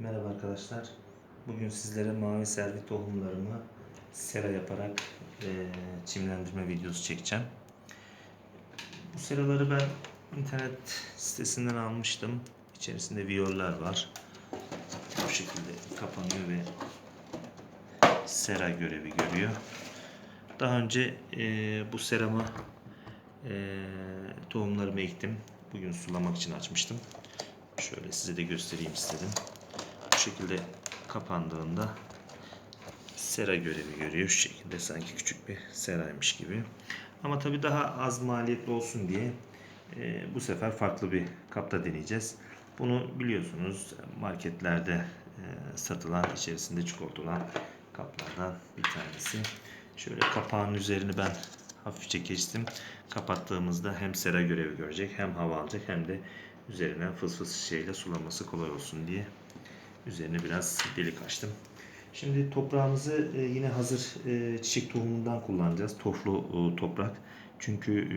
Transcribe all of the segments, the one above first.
Merhaba arkadaşlar. Bugün sizlere mavi servi tohumlarımı sera yaparak eee, çimlendirme videosu çekeceğim. Bu seraları ben internet sitesinden almıştım. İçerisinde viyoller var. Bu şekilde kapanıyor ve sera görevi görüyor. Daha önce eee, bu serama eee, tohumlarımı ektim. Bugün sulamak için açmıştım. Şöyle size de göstereyim istedim. Bu şekilde kapandığında sera görevi görüyor. Şu şekilde sanki küçük bir seraymış gibi. Ama tabii daha az maliyetli olsun diye e, bu sefer farklı bir kapta deneyeceğiz. Bunu biliyorsunuz marketlerde e, satılan içerisinde çikolata kaplardan bir tanesi. Şöyle kapağın üzerini ben hafifçe kestim. Kapattığımızda hem sera görevi görecek hem hava alacak hem de üzerine fıs fıs şeyle sulaması kolay olsun diye üzerine biraz delik açtım. Şimdi toprağımızı e, yine hazır e, çiçek tohumundan kullanacağız. Toflu e, toprak. Çünkü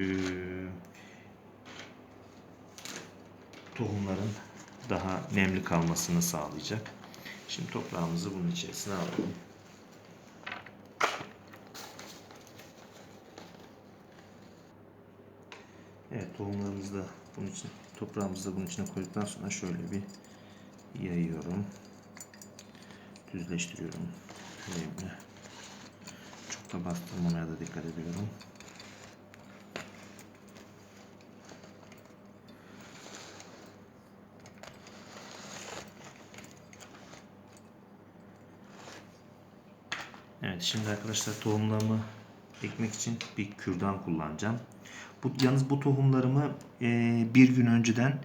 tohumların daha nemli kalmasını sağlayacak. Şimdi toprağımızı bunun içerisine alalım. Evet tohumlarımızı da bunun için toprağımızı da bunun içine koyduktan sonra şöyle bir yayıyorum. Düzleştiriyorum. Yüreğimle. Çok da bastırmamaya da dikkat ediyorum. Evet şimdi arkadaşlar tohumlarımı ekmek için bir kürdan kullanacağım. Bu, yalnız bu tohumlarımı e, bir gün önceden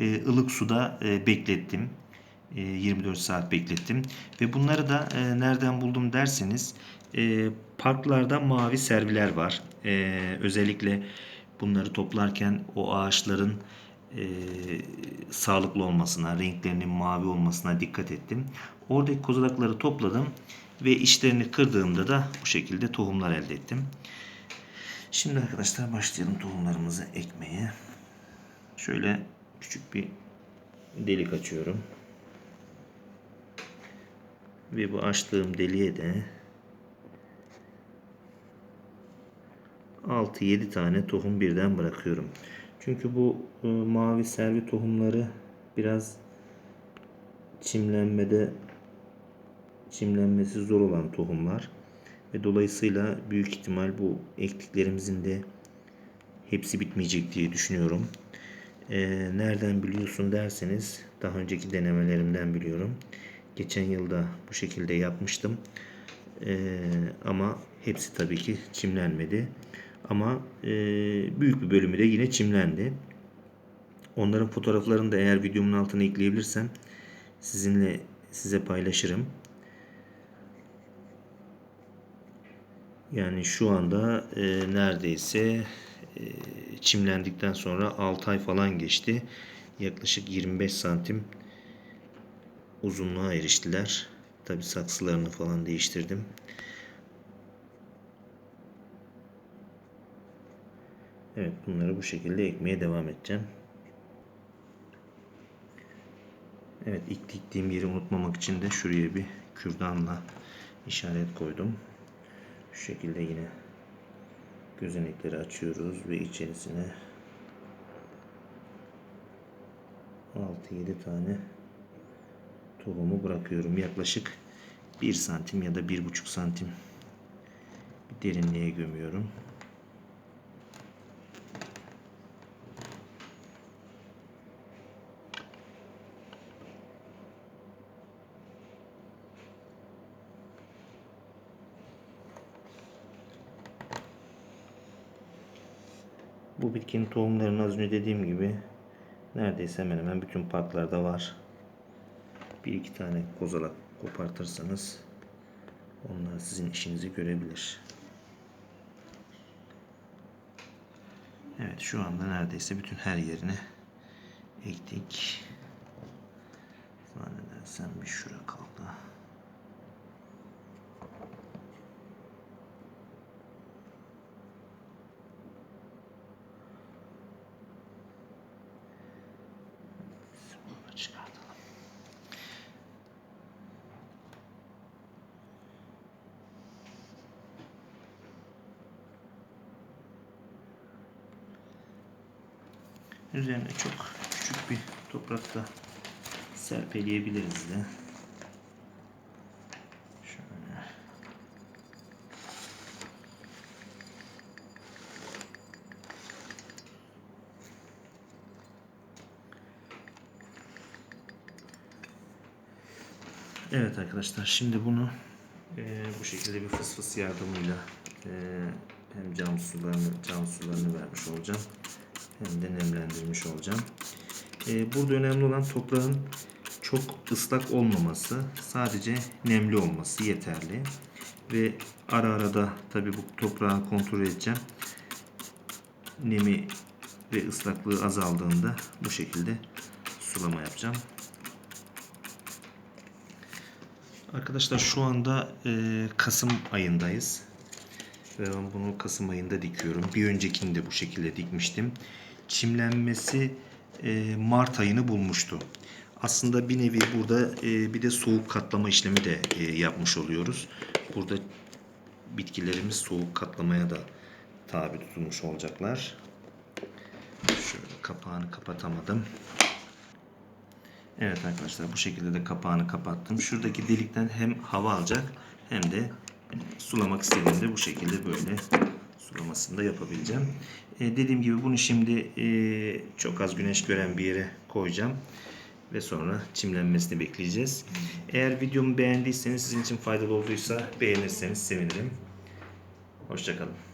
e, ılık suda e, beklettim. E, 24 saat beklettim. Ve bunları da e, nereden buldum derseniz e, parklarda mavi serviler var. E, özellikle bunları toplarken o ağaçların e, sağlıklı olmasına, renklerinin mavi olmasına dikkat ettim. Oradaki kozalakları topladım ve içlerini kırdığımda da bu şekilde tohumlar elde ettim. Şimdi arkadaşlar başlayalım tohumlarımızı ekmeye. Şöyle küçük bir delik açıyorum. Ve bu açtığım deliğe de 6-7 tane tohum birden bırakıyorum. Çünkü bu e, mavi servi tohumları biraz çimlenmede çimlenmesi zor olan tohumlar. Ve dolayısıyla büyük ihtimal bu ektiklerimizin de hepsi bitmeyecek diye düşünüyorum. Ee, nereden biliyorsun derseniz daha önceki denemelerimden biliyorum. Geçen yılda bu şekilde yapmıştım. Ee, ama hepsi tabii ki çimlenmedi. Ama e, büyük bir bölümü de yine çimlendi. Onların fotoğraflarını da eğer videomun altına ekleyebilirsem sizinle size paylaşırım. Yani şu anda e, neredeyse e, çimlendikten sonra 6 ay falan geçti. Yaklaşık 25 santim uzunluğa eriştiler. Tabi saksılarını falan değiştirdim. Evet bunları bu şekilde ekmeye devam edeceğim. Evet ilk diktiğim yeri unutmamak için de şuraya bir kürdanla işaret koydum. Şu şekilde yine gözenekleri açıyoruz ve içerisine 6-7 tane tohumu bırakıyorum. Yaklaşık 1 santim ya da 1,5 santim derinliğe gömüyorum. Bu bitkinin tohumlarını az önce dediğim gibi neredeyse hemen hemen bütün parklarda var. Bir iki tane kozalak kopartırsanız onlar sizin işinizi görebilir. Evet şu anda neredeyse bütün her yerine ektik. Zannedersem bir şura kaldı. Bunu çıkartalım. Üzerine çok küçük bir toprakta serpeleyebiliriz de. Şöyle. Evet arkadaşlar şimdi bunu eee, bu şekilde bir fıs fıs yardımıyla eee, hem cam sularını cam sularını vermiş olacağım hem de nemlendirmiş olacağım. Eee, burada önemli olan toprağın çok ıslak olmaması, sadece nemli olması yeterli. Ve ara ara da tabi bu toprağı kontrol edeceğim. Nemi ve ıslaklığı azaldığında bu şekilde sulama yapacağım. Arkadaşlar şu anda e, Kasım ayındayız. Ve ben bunu Kasım ayında dikiyorum. Bir öncekini de bu şekilde dikmiştim. Çimlenmesi e, Mart ayını bulmuştu. Aslında bir nevi burada e, bir de soğuk katlama işlemi de e, yapmış oluyoruz. Burada bitkilerimiz soğuk katlamaya da tabi tutulmuş olacaklar. Şöyle kapağını kapatamadım. Evet arkadaşlar bu şekilde de kapağını kapattım. Şuradaki delikten hem hava alacak hem de e, sulamak istediğimde bu şekilde böyle sulamasını yapabileceğim. E, dediğim gibi bunu şimdi e, çok az güneş gören bir yere koyacağım ve sonra çimlenmesini bekleyeceğiz. Eğer videomu beğendiyseniz sizin için faydalı olduysa beğenirseniz sevinirim. Hoşçakalın.